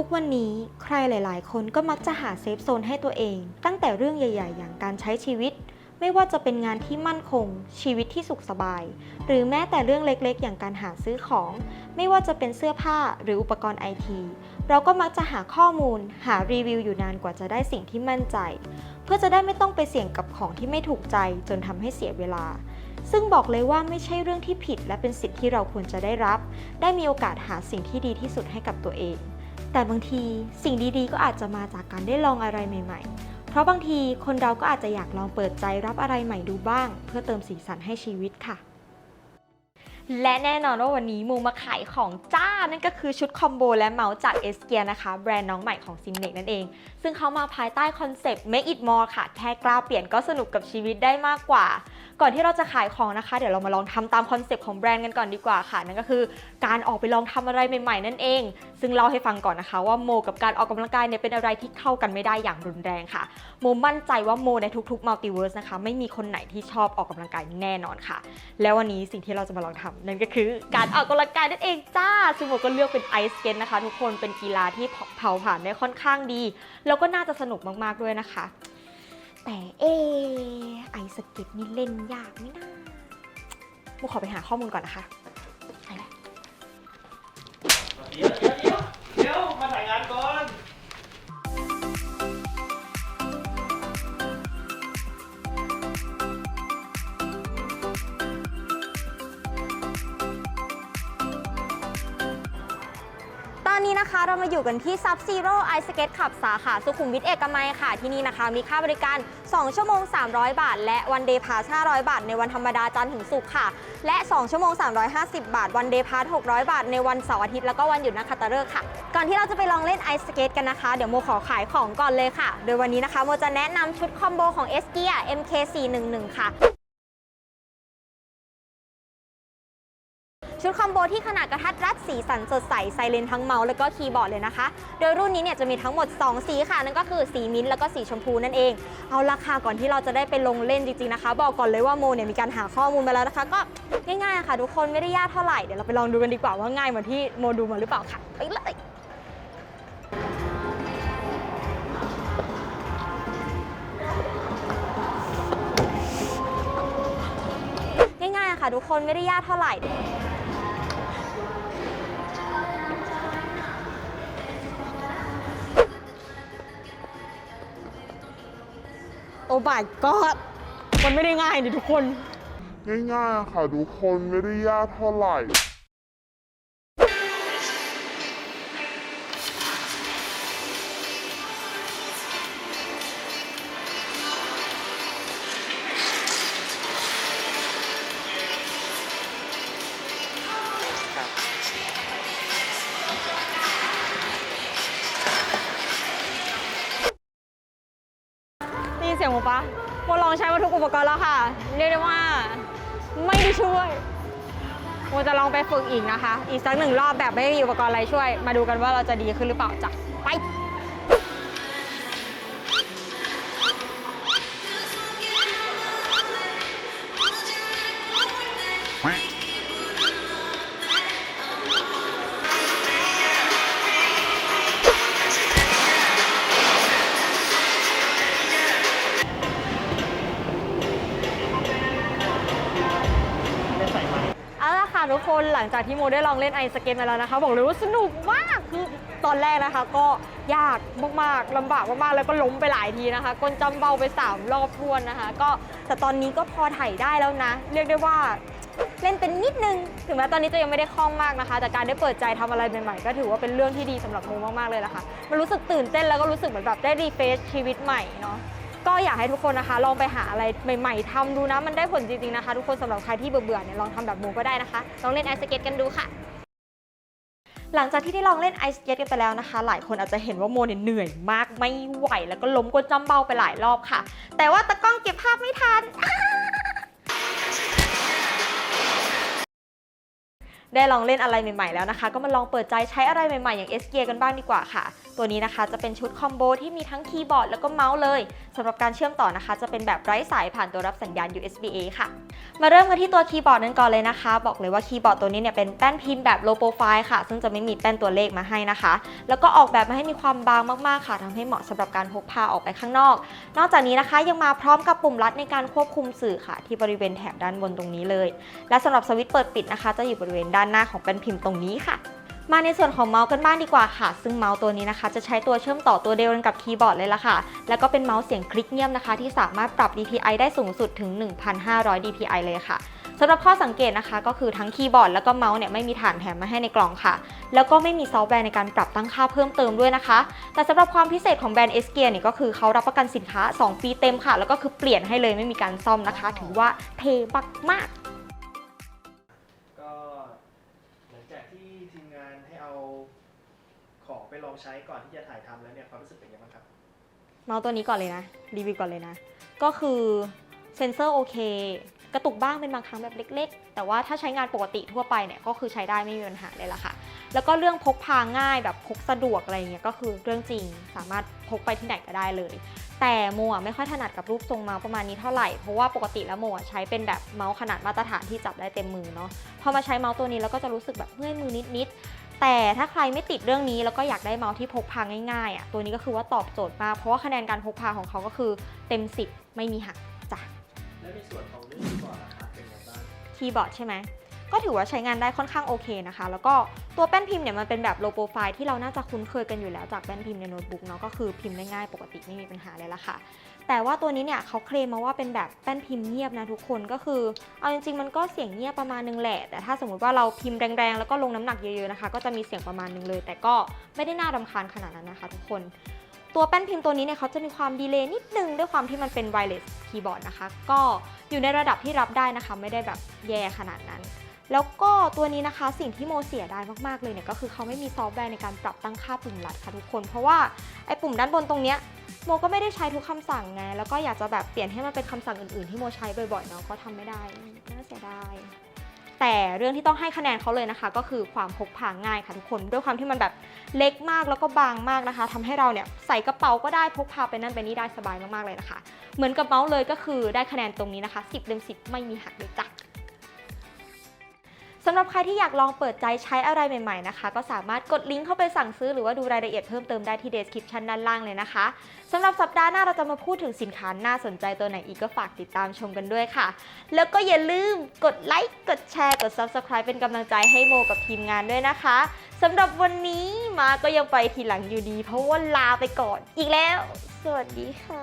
ทุกวันนี้ใครหลาย ๆ คนก็มักจะหาเซฟโซนให้ตัวเอง ตั้งแต่เรื่องใหญ่ ๆ อย่างการใช้ชีวิต ไม่ว่าจะเป็นงานที่มั่นคง ชีวิตที่สุขสบาย หรือแม้แต่เรื่องเล็ก ๆ อย่างการหาซื้อของ ไม่ว่าจะเป็นเสื้อผ้าหรืออุปกรณ์ไอทีเราก็มักจะหาข้อมูล หารีวิวอยู่นานกว่าจะได้สิ่งที่มั่นใจ เพื่อจะได้ไม่ต้องไปเสี่ยงกับของที่ไม่ถูกใจจนทำให้เสียเวลาซึ่งบอกเลยว่าไม่ใช่เรื่องที่ผิดและเป็นสิทธิ์ที่เราควรจะได้รับ ได้มีโอกาสหาสิ่งที่ดีที่สุดให้กับตัวเอง แต่บางทีสิ่งดีๆ ก็อาจจะมาจากการได้ลองอะไรใหม่ ๆ เพราะบางทีคนเราก็อาจจะอยากลองเปิดใจรับอะไรใหม่ดูบ้าง เพื่อเติมสีสันให้ชีวิตค่ะ และแน่นอนว่าวันนี้มูมาขายของจ้า นั่นก็คือชุดคอมโบและเมาส์จากเอสเกียนะคะ แบรนด์น้องใหม่ของซิมเน็กนั่นเอง ซึ่งเขามาภายใต้คอนเซปต์ Make it more ค่ะ แค่กล้าเปลี่ยนก็สนุกกับชีวิตได้มากกว่า ก่อนที่เราจะขายของนะคะ เดี๋ยวเรามาลองทำตามคอนเซปต์ของแบรนด์กันก่อนดีกว่าค่ะ นั่นก็คือการออกไปลองทำอะไรใหม่ๆ นั่นเอง ซึ่งเล่าให้ฟังก่อนนะคะว่าโมกับการออกกำลังกายเนี่ยเป็นอะไรที่เข้ากันไม่ได้อย่างรุนแรงค่ะ โมมั่นใจว่าโมในทุกๆมัลติเวิร์สนะคะไม่มีคนไหนที่ชอบออกกำลังกายแน่นอนค่ะ แล้ววันนี้สิ่งที่เราจะมาลองทำนั่นก็คือการออกกำลังกายนั่นเองจ้าซึ่งโมก็เลือกเป็นไอสเก็ตนะคะ ทุกคนเป็นกีฬาที่เผาผ่านได้ค่อนข้างดี แล้วก็น่าจะสนุกมากๆด้วยนะคะ แต่เอไอสเก็ตนี่เล่นยากไหมนะโมขอไปหาข้อมูลก่อนนะคะไปละ นะคะ เรามาอยู่กันที่ Sub Zero Ice Skate Club สาขาสุขุมวิทเอกมัยค่ะ ที่นี่นะคะ มีค่าบริการ 2 ชั่วโมง 300 บาท และวันเดย์พาส500 บาท ในวันธรรมดาจันทร์ถึงศุกร์ค่ะ และ 2 ชั่วโมง 350 บาท วันเดย์พาส600 บาท ในวันเสาร์อาทิตย์แล้วก็วันหยุดนักขัตฤกษ์ค่ะ ก่อนที่เราจะไปลองเล่นไอสเกตกันนะคะ เดี๋ยวโมขอขายของก่อนเลยค่ะ โดยวันนี้นะคะโมจะแนะนำชุดคอมโบของ s อ g i a MK411 ค่ะ คอมโบที่ขนาดกระทัดรัดสีสันสดใสไซเลนทั้งเมาส์แล้วก็คีย์บอร์ดเลยนะคะ โดยรุ่นนี้เนี่ยจะมีทั้งหมด 2 สีค่ะ นั่นก็คือสีมิ้นท์แล้วก็สีชมพูนั่นเอง เอาราคาก่อนที่เราจะได้ไปลงเล่นจริงๆนะคะ บอกก่อนเลยว่าโมเนี่ยมีการหาข้อมูลมาแล้วนะคะ ก็ง่ายๆค่ะ ทุกคนไม่ได้ยากเท่าไหร่เดี๋ยวเราไปลองดูกันดีกว่าว่าง่ายเหมือนที่โมดูมาหรือเปล่าค่ะไปเลยง่ายๆค่ะ ทุกคนไม่ได้ยากเท่าไหร่ my god มันไม่ได้ง่ายดิทุกคน ง่ายๆค่ะทุกคนไม่ได้ยากเท่าไหร่ เสียงโมปะโมลองใช้มาทุกอุปกรณ์แล้วค่ะ เรียกได้ว่าไม่ได้ช่วยโมจะลองไปฝึกอีกนะคะ อีกสักหนึ่งรอบแบบไม่มีอุปกรณ์อะไรช่วย มาดูกันว่าเราจะดีขึ้นหรือเปล่าจ้ะไป หลังจากที่โมได้ลองเล่นไอสเก็ตมาแล้วนะคะ บอกเลยว่าสนุกมากคือตอนแรกนะคะ ก็ยากมากๆลำบากมากๆแล้วก็ล้มไปหลายทีนะคะก้นจำเบาไป 3 รอบทวนนะคะ ก็แต่ตอนนี้ก็พอถ่ายได้แล้วนะ เรียกได้ว่าเล่นเป็นนิดนึง ถึงแม้ตอนนี้จะยังไม่ได้คล่องมากนะคะ แต่การได้เปิดใจทำอะไรใหม่ๆ ก็ถือว่าเป็นเรื่องที่ดีสำหรับโมมากๆเลยละค่ะมันรู้สึกตื่นเต้นแล้วก็รู้สึกเหมือนแบบได้รีเฟรชชีวิตใหม่เนาะ ก็อยากให้ทุกคนนะคะ ลองไปหาอะไรใหม่ ๆทำดูนะ มันได้ผลจริง ๆ นะคะ ทุกคนสำหรับใครที่เบื่อๆเนี่ยลองทำแบบโมก็ได้นะคะ ลองเล่นไอสเก็ตกันดูค่ะหลังจากที่ได้ลองเล่นไอสเก็ตกันไปแล้วนะคะ หลายคนอาจจะเห็นว่าโมเนี่ยเหนื่อยมากไม่ไหว แล้วก็ล้มก้นจำเบาไปหลายรอบค่ะ แต่ว่าตะกล้องเก็บภาพไม่ทัน ได้ลองเล่นอะไรใหม่ๆแล้วนะคะ ก็มาลองเปิดใจใช้อะไรใหม่ๆ อย่าง S Gear กันบ้างดีกว่าค่ะ ตัวนี้นะคะจะเป็นชุดคอมโบที่มีทั้งคีย์บอร์ดแล้วก็เมาส์เลยสำหรับการเชื่อมต่อนะคะ จะเป็นแบบไร้สายผ่านตัวรับสัญญาณ USB A ค่ะ มาเริ่มกันที่ตัวคีย์บอร์ดนั้นก่อนเลยนะคะ บอกเลยว่าคีย์บอร์ดตัวนี้เนี่ยเป็นแป้นพิมพ์แบบ low profile ค่ะ ซึ่งจะไม่มีแป้นตัวเลขมาให้นะคะ แล้วก็ออกแบบมาให้มีความบางมากๆค่ะทำให้เหมาะสำหรับการพกพาออกไปข้างนอก นอกจากนี้นะคะยังมาพร้อมกับปุ่มลัดในการควบคุมสื่อค่ะ ที่บริเวณแถบด้านบนตรงนี้เลย และสำหรับสวิตช์เปิดปิดนะคะ จะอยู่บริเวณด้านหน้าของแป้นพิมพ์ตรงนี้ค่ะ มาในส่วนของเมาส์กันบ้างดีกว่าค่ะ ซึ่งเมาส์ตัวนี้นะคะ จะใช้ตัวเชื่อมต่อตัวเดียวกันกับคีย์บอร์ดเลยละค่ะ แล้วก็เป็นเมาส์เสียงคลิกเงียบนะคะ ที่สามารถปรับ DPI ได้สูงสุดถึง 1,500 DPI เลยค่ะสำหรับข้อสังเกตนะคะ ก็คือทั้งคีย์บอร์ดแล้วก็เมาส์เนี่ยไม่มีฐานแถมมาให้ในกล่องค่ะ แล้วก็ไม่มีซอฟต์แวร์ในการปรับตั้งค่าเพิ่มเติมด้วยนะคะ แต่สำหรับความพิเศษของแบรนด์เอสเกียเนี่ยก็คือเขารับประกันสินค้า 2 ปีเต็มค่ะ แล้วก็คือเปลี่ยนให้เลยไม่มีการซ่อมนะคะ ถือว่าเทบักมาก ลองใช้ก่อนที่จะถ่ายทำแล้วเนี่ยความรู้สึกเป็นยังไงบ้างครับ เมาส์ตัวนี้ก่อนเลยนะ รีวิวก่อนเลยนะ ก็คือเซนเซอร์โอเค กระตุกบ้างเป็นบางครั้งแบบเล็ก ๆ แต่ว่าถ้าใช้งานปกติทั่วไปเนี่ยก็คือใช้ได้ไม่มีปัญหาเลยล่ะค่ะ แล้วก็เรื่องพกพาง่ายแบบพกสะดวกอะไรเงี้ยก็คือเรื่องจริงสามารถพกไปที่ไหนก็ได้เลย แต่โมอะไม่ค่อยถนัดกับรูปทรงเมาส์ประมาณนี้เท่าไหร่ เพราะว่าปกติแล้วโมอะใช้เป็นแบบเมาส์ขนาดมาตรฐานที่จับได้เต็มมือเนาะ พอมาใช้เมาส์ตัวนี้แล้วก็จะรู้สึกแบบเมื่อยมือนิดๆ แต่ถ้าใครไม่ติดเรื่องนี้แล้วก็อยากได้เมาส์ที่พกพาง่ายๆอะตัวนี้ก็คือว่าตอบโจทย์มากเพราะว่าคะแนนการพกพาของเขาก็คือเต็ม 10 ไม่มีหักจ้ะและในส่วนของเรื่องที่ก่อนนะครับเป็นยังไงบ้างคีย์บอร์ดใช่ไหม ก็ถือว่าใช้งานได้ค่อนข้างโอเคนะคะ แล้วก็ตัวแป้นพิมพ์เนี่ยมันเป็นแบบ low profile ที่เราน่าจะคุ้นเคยกันอยู่แล้วจากแป้นพิมพ์ในโน้ตบุ๊กเนาะก็คือพิมพ์ได้ง่ายปกติไม่มีปัญหาเลยละค่ะ แต่ว่าตัวนี้เนี่ยเขาเคลมมาว่าเป็นแบบแป้นพิมพ์เงียบนะทุกคนก็คือ เอาจริงๆมันก็เสียงเงียบประมาณนึงแหละ แต่ถ้าสมมติว่าเราพิมพ์แรงๆแล้วก็ลงน้ำหนักเยอะๆนะคะ ก็จะมีเสียงประมาณนึงเลย แต่ก็ไม่ได้น่ารำคาญขนาดนั้นนะคะ ทุกคนตัวแป้นพิมพ์ตัวนี้เนี่ยเขาจะมีความดีเลย์นิดนึงด้วยความที่มันเป็นไวเลสคีย์บอร์ดนะคะ ก็อยู่ในระดับที่รับได้นะคะ ไม่ได้แบบแย่ขนาดนั้น แล้วก็ตัวนี้นะคะสิ่งที่โมเสียดายมากๆเลยเนี่ยก็คือเขาไม่มีซอฟต์แวร์ในการปรับตั้งค่าปุ่มลัดค่ะทุกคน เพราะว่าไอ้ปุ่มด้านบนตรงเนี้ยโมก็ไม่ได้ใช้ทุกคำสั่งไง แล้วก็อยากจะแบบเปลี่ยนให้มันเป็นคำสั่งอื่นๆที่โมใช้บ่อยๆเนาะก็ทำไม่ได้น่าเสียดายแต่เรื่องที่ต้องให้คะแนนเขาเลยนะคะ ก็คือความพกพาง่ายค่ะทุกคนด้วยความที่มันแบบเล็กมากแล้วก็บางมากนะคะทำให้เราเนี่ยใส่กระเป๋าก็ได้พกพาไปนั่นไปนี่ได้สบายมากๆเลยนะคะ เหมือนกับเมาส์เลยก็คือได้คะแนนตรงนี้นะคะ 10เต็ม10 ไม่มีหักเลยจ้ะ สำหรับใครที่อยากลองเปิดใจใช้อะไรใหม่ๆนะคะ ก็สามารถกดลิงก์เข้าไปสั่งซื้อหรือว่าดูรายละเอียดเพิ่มเติมได้ที่ description ด้านล่างเลยนะคะสำหรับสัปดาห์หน้าเราจะมาพูดถึงสินค้าน่าสนใจตัวไหนอีกก็ฝากติดตามชมกันด้วยค่ะ แล้วก็อย่าลืมกดไลค์กดแชร์กด subscribe เป็นกำลังใจให้โมกับทีมงานด้วยนะคะสำหรับวันนี้มาก็ยังไปทีหลังอยู่ดี เพราะว่าลาไปก่อนอีกแล้ว สวัสดีค่ะ